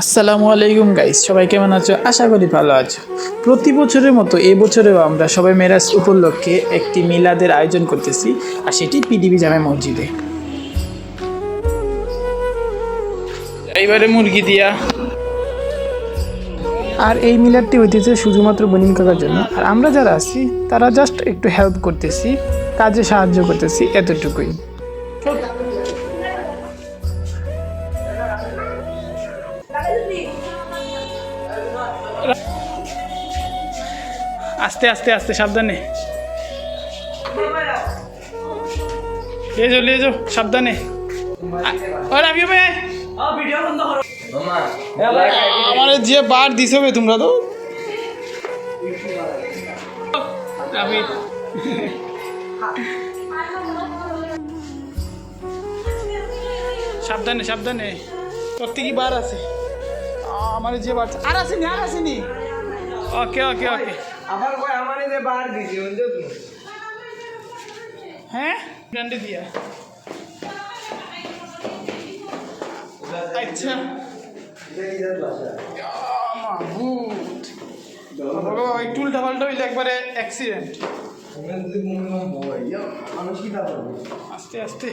আসসালামু আলাইকুম গাইস সবাই কেমন আছো? আশা করি ভালো আছো। প্রতি বছরের মতো এই বছরেও আমরা সবাই মেরাজ উপলক্ষে একটি মিলাদের আয়োজন করতেছি আর সেটি পিডিবি জামে মসজিদে। এইবারে মুরগি দিয়া। আর এই মিলাদটি হইতেছে শুধুমাত্র বনিম কাকার জন্য। আর আমরা যারা আছি তারা জাস্ট একটু হেল্প করতেছি কাজে সাহায্য করতেছি এতটুকুই। আস্তে আস্তে আস্তে, সাবধানে। লিয়ে যাও লিয়ে যাও সাবধানে আমার যে বার দিছ বে তোমরা তো। সাবধানে সাবধানে। তোর থেকে বার আছে। আমার যে বার আর আসেনি আর আসেনি। ওকে ওকে ওকে আবার কই আমারে যে বার দিছি বুঝছ তো হ্যাঁ? ব্র্যান্ডে দিয়া। আচ্ছা। মাহবুদ উল্টা পাল্টা হইলে একবারে অ্যাক্সিডেন্ট আস্তে আস্তে।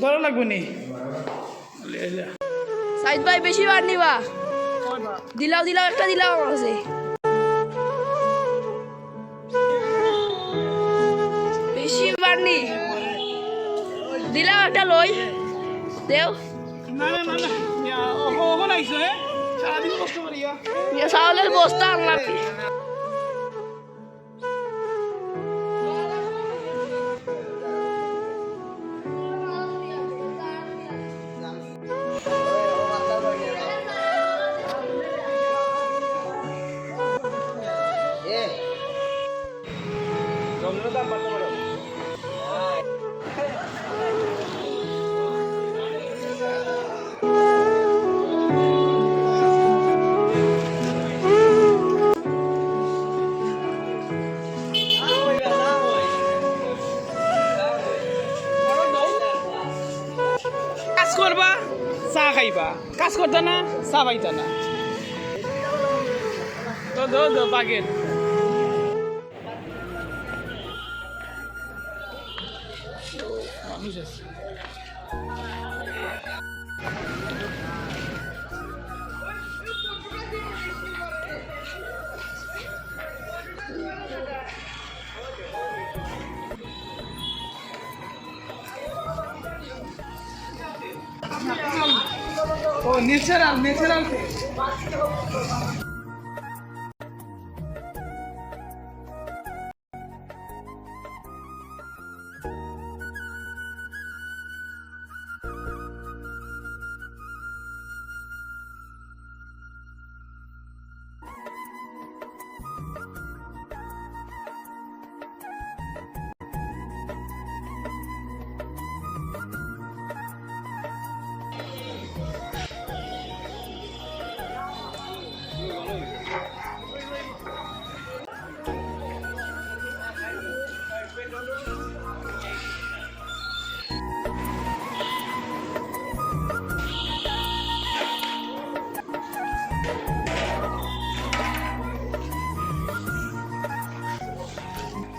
ধরা লাগবে নি। সাইদ ভাই বেশি বার নিবা? দিলাও দিলাও একটা দিলাও আমার কাছে। বেশি বার নি। দিলাও একটা লই। দেও। হ্যাঁ? সারাদিন কষ্ট করিয়া। বস্তা আনলাম। কাজ করবা? চা খাইবা। কাজ করতে না, চা পাইতা না। তো দো দো মানুষ আছে। ও ন্যাচারাল ন্যাচারাল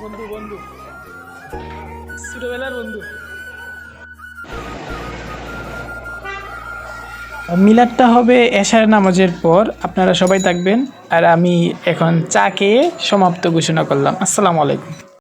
বন্ধু বন্ধু। ছোটবেলার বন্ধু। মিলাদটা হবে এশার নামাজের পর। আপনারা সবাই থাকবেন। আর আমি এখন চা খেয়ে সমাপ্ত ঘোষণা করলাম। আসসালামু আলাইকুম।